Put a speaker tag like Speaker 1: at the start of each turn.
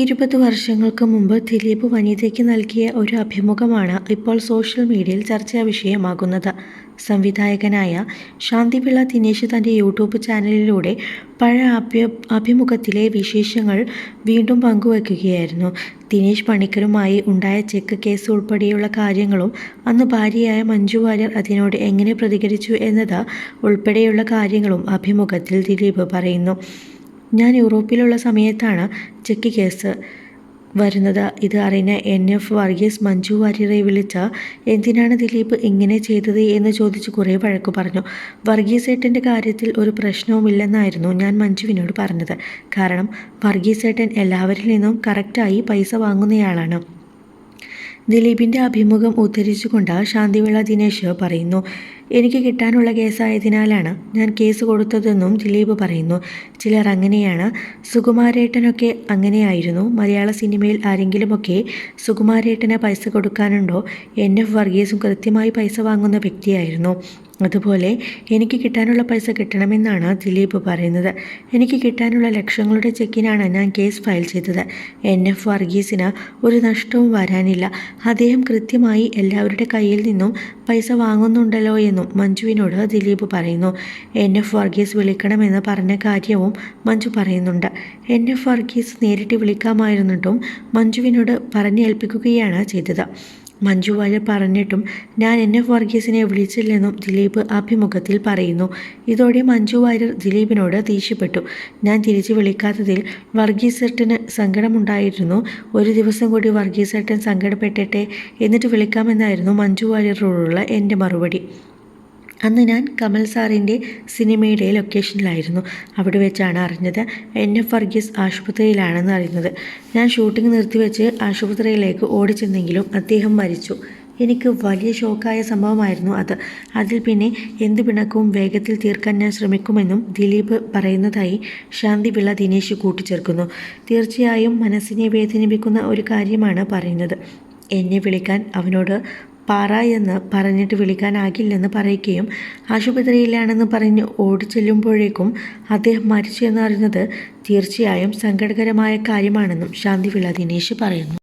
Speaker 1: ഇരുപത് വർഷങ്ങൾക്ക് മുമ്പ് ദിലീപ് വനിതയ്ക്ക് നൽകിയ ഒരു അഭിമുഖമാണ് ഇപ്പോൾ സോഷ്യൽ മീഡിയയിൽ ചർച്ചാ വിഷയമാകുന്നത്. സംവിധായകനായ ശാന്തിപിള്ള ദിനേശ് തന്റെ യൂട്യൂബ് ചാനലിലൂടെ പഴയ അഭ്യ അഭിമുഖത്തിലെ വിശേഷങ്ങൾ വീണ്ടും പങ്കുവയ്ക്കുകയായിരുന്നു ദിനേശ് പണിക്കരുമായി ഉണ്ടായ ചെക്ക് കേസ് ഉൾപ്പെടെയുള്ള കാര്യങ്ങളും അന്ന് ഭാര്യയായ മഞ്ജു വാര്യർ അതിനോട് എങ്ങനെ പ്രതികരിച്ചു എന്നത് ഉൾപ്പെടെയുള്ള കാര്യങ്ങളും അഭിമുഖത്തിൽ ദിലീപ് പറയുന്നു. ഞാൻ യൂറോപ്പിലുള്ള സമയത്താണ് ചെക്ക് കേസ് വരുന്നത്. ഇത് അറിയുന്ന എൻ. എഫ്. വർഗീസ് മഞ്ജു വാര്യരെ വിളിച്ച എന്തിനാണ് ദിലീപ് ഇങ്ങനെ ചെയ്തത് എന്ന് ചോദിച്ച് കുറേ വഴക്കു പറഞ്ഞു. വർഗീസ് ഏട്ടന്റെ കാര്യത്തിൽ ഒരു പ്രശ്നവുമില്ലെന്നായിരുന്നു ഞാൻ മഞ്ജുവിനോട് പറഞ്ഞത്. കാരണം വർഗീസ് ഏട്ടൻ എല്ലാവരിൽ നിന്നും കറക്റ്റായി പൈസ വാങ്ങുന്നയാളാണ്. ദിലീപിന്റെ അഭിമുഖം ഉദ്ധരിച്ചുകൊണ്ട് ശാന്തിവിള ദിനേശ് പറയുന്നു എനിക്ക് കിട്ടാനുള്ള കേസായതിനാലാണ് ഞാൻ കേസ് കൊടുത്തതെന്നും ദിലീപ് പറയുന്നു. ചിലർ അങ്ങനെയാണ്. സുകുമാരേട്ടനൊക്കെ അങ്ങനെയായിരുന്നു. മലയാള സിനിമയിൽ ആരെങ്കിലുമൊക്കെ സുകുമാരേട്ടന് പൈസ കൊടുക്കാനുണ്ടോ? എൻ എഫ് വർഗീസും കൃത്യമായി പൈസ വാങ്ങുന്ന വ്യക്തിയായിരുന്നു. അതുപോലെ എനിക്ക് കിട്ടാനുള്ള പൈസ കിട്ടണമെന്നാണ് ദിലീപ് പറയുന്നത്. എനിക്ക് കിട്ടാനുള്ള ലക്ഷങ്ങളുടെ ചെക്കിനാണ് ഞാൻ കേസ് ഫയൽ ചെയ്തത്. എൻ എഫ് വർഗീസിന് ഒരു നഷ്ടവും വരാനില്ല. അദ്ദേഹം കൃത്യമായി എല്ലാവരുടെ കയ്യിൽ നിന്നും പൈസ വാങ്ങുന്നുണ്ടല്ലോ എന്നും മഞ്ജുവിനോട് ദിലീപ് പറയുന്നു എൻ എഫ് വർഗീസ് വിളിക്കണമെന്ന് പറഞ്ഞ കാര്യവും മഞ്ജു പറയുന്നുണ്ട്. എൻ എഫ് വർഗീസ് നേരിട്ട് വിളിക്കാമായിരുന്നിട്ടും മഞ്ജുവിനോട് പറഞ്ഞേൽപ്പിക്കുകയാണ് ചെയ്തത്. മഞ്ജു വാര്യർ പറഞ്ഞിട്ടും ഞാൻ എൻ എഫ് വർഗീസിനെ വിളിച്ചില്ലെന്നും ദിലീപ് അഭിമുഖത്തിൽ പറയുന്നു. ഇതോടെ മഞ്ജു വാര്യർ ദിലീപിനോട് ദേഷ്യപ്പെട്ടു. ഞാൻ തിരിച്ചു വിളിക്കാത്തതിൽ വർഗീസേട്ടന് സങ്കടമുണ്ടായിരുന്നു. ഒരു ദിവസം കൂടി വർഗീസേട്ടൻ സങ്കടപ്പെട്ടിട്ടെ എന്നിട്ട് വിളിക്കാമെന്നായിരുന്നു മഞ്ജു വാര്യരോടുള്ള എന്റെ മറുപടി. അന്ന് ഞാൻ കമൽ സാറിന്റെ സിനിമയുടെ ലൊക്കേഷനിലായിരുന്നു. അവിടെ വെച്ചാണ് അറിഞ്ഞത്. എൻ എഫ് വർഗീസ് ആശുപത്രിയിലാണെന്ന് അറിയുന്നത്. ഞാൻ ഷൂട്ടിംഗ് നിർത്തിവെച്ച് ആശുപത്രിയിലേക്ക് ഓടിച്ചെന്നെങ്കിലും അദ്ദേഹം മരിച്ചു. എനിക്ക് വലിയ ഷോക്കായ സംഭവമായിരുന്നു അത്. അതിൽ പിന്നെ എന്ത് പിണക്കവും വേഗത്തിൽ തീർക്കാൻ ഞാൻ ശ്രമിക്കുമെന്നും ദിലീപ് പറയുന്നതായി ശാന്തി പിള്ള ദിനേശ് കൂട്ടിച്ചേർക്കുന്നു. തീർച്ചയായും മനസ്സിനെ വേദനിപ്പിക്കുന്ന ഒരു കാര്യമാണ് പറയുന്നത്. എന്നെ വിളിക്കാൻ അവനോട് പാറ എന്ന് പറഞ്ഞിട്ട് വിളിക്കാനാകില്ലെന്ന് പറയുകയും ആശുപത്രിയിലാണെന്ന് പറഞ്ഞ് ഓടിച്ചെല്ലുമ്പോഴേക്കും അദ്ദേഹം മരിച്ചു എന്നറിഞ്ഞത് തീർച്ചയായും സങ്കടകരമായ കാര്യമാണെന്നും ശാന്തിവിള ദിനേശ് പറയുന്നു.